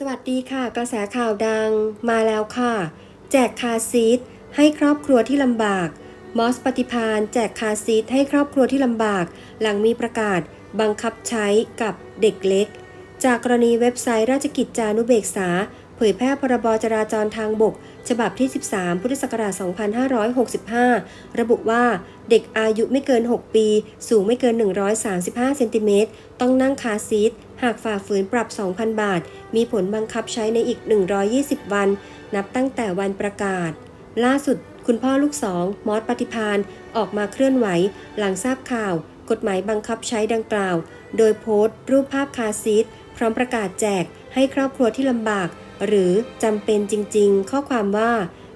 สวัสดีค่ะ กระแสข่าวดังมาแล้วค่ะ แจกคาซีทให้ครอบครัวที่ลำบาก มอสปฏิพานแจกคาซีทให้ครอบครัวที่ลำบาก หลังมีประกาศบังคับใช้กับเด็กเล็ก จากกรณีเว็บไซต์ราชกิจจานุเบกษา เผยแพร่พรบจราจรทางบก ฉบับที่ 13 พุทธศักราช 2565 ระบุว่าเด็กอายุไม่เกิน 6 ปี สูงไม่เกิน 135 เซนติเมตร ต้องนั่งคาซีท หากฝ่าฝืนปรับ 2,000 บาท มีผลบังคับใช้ในอีก 120 วัน นับตั้งแต่วันประกาศ ล่าสุด คุณพ่อลูกสอง มอสปฏิพานออกมาเคลื่อนไหว หลังทราบข่าว กฎหมายบังคับใช้ดังกล่าว โดยโพสต์ รูปภาพคาซีทพร้อมประกาศแจกให้ครอบครัวที่ลำบาก หรือจำเป็นจริงๆ ข้อความว่า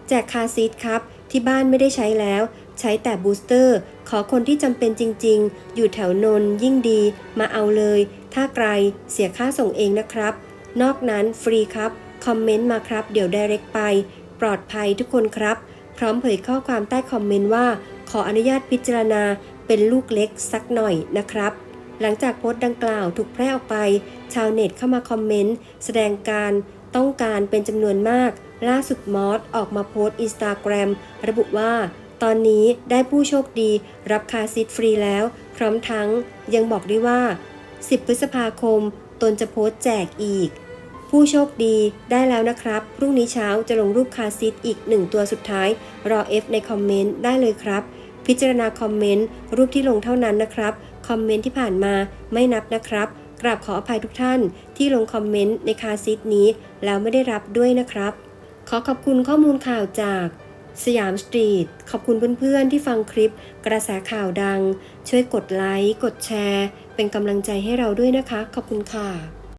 แจกคาซีทครับ ที่บ้านไม่ได้ใช้แล้ว ใช้แต่บูสเตอร์ ขอคนที่จำเป็นจริงๆ อยู่แถวนนยิ่งดี มาเอาเลย ถ้าไกลเสียค่าส่งเองนะครับ นอกนั้นฟรีครับ คอมเมนต์มาครับ เดี๋ยว direct ไป ปลอดภัยทุกคนครับ พร้อมเผยข้อความใต้คอมเมนต์ว่า ขออนุญาตพิจารณาเป็นลูกเล็กสักหน่อยนะครับหลังจากโพสต์ดังกล่าวถูกแพร่ออกไป ชาวเน็ตเข้ามาคอมเมนต์ แสดงการ ต้องการเป็นจำนวนมาก ล่าสุดมอสออกมาโพสต์อินสตาแกรมระบุว่า ตอนนี้ได้ผู้โชคดีรับคาซีทฟรีแล้ว พร้อมทั้งยังบอกด้วยว่า 10 พฤษภาคม ตนจะโพสต์แจกอีก ผู้โชคดีได้แล้วนะครับ พรุ่งนี้เช้าจะลงรูปคาซีทอีกหนึ่งตัวสุดท้าย รอ F ในคอมเมนต์ได้เลยครับ พิจารณาคอมเมนต์รูปที่ลงเท่านั้นนะครับ คอมเมนต์ที่ผ่านมาไม่นับนะครับ กราบขออภัยทุกท่านที่ลงคอมเมนต์ในคาซีทนี้ แล้วไม่ได้รับด้วยนะครับ ขอขอบคุณข้อมูลข่าวจากสยามสตรีท ขอบคุณเพื่อนๆที่ฟังคลิปกระแสข่าวดัง ช่วยกดไลค์ กดแชร์ เป็นกำลังใจให้เราด้วยนะคะ ขอบคุณค่ะ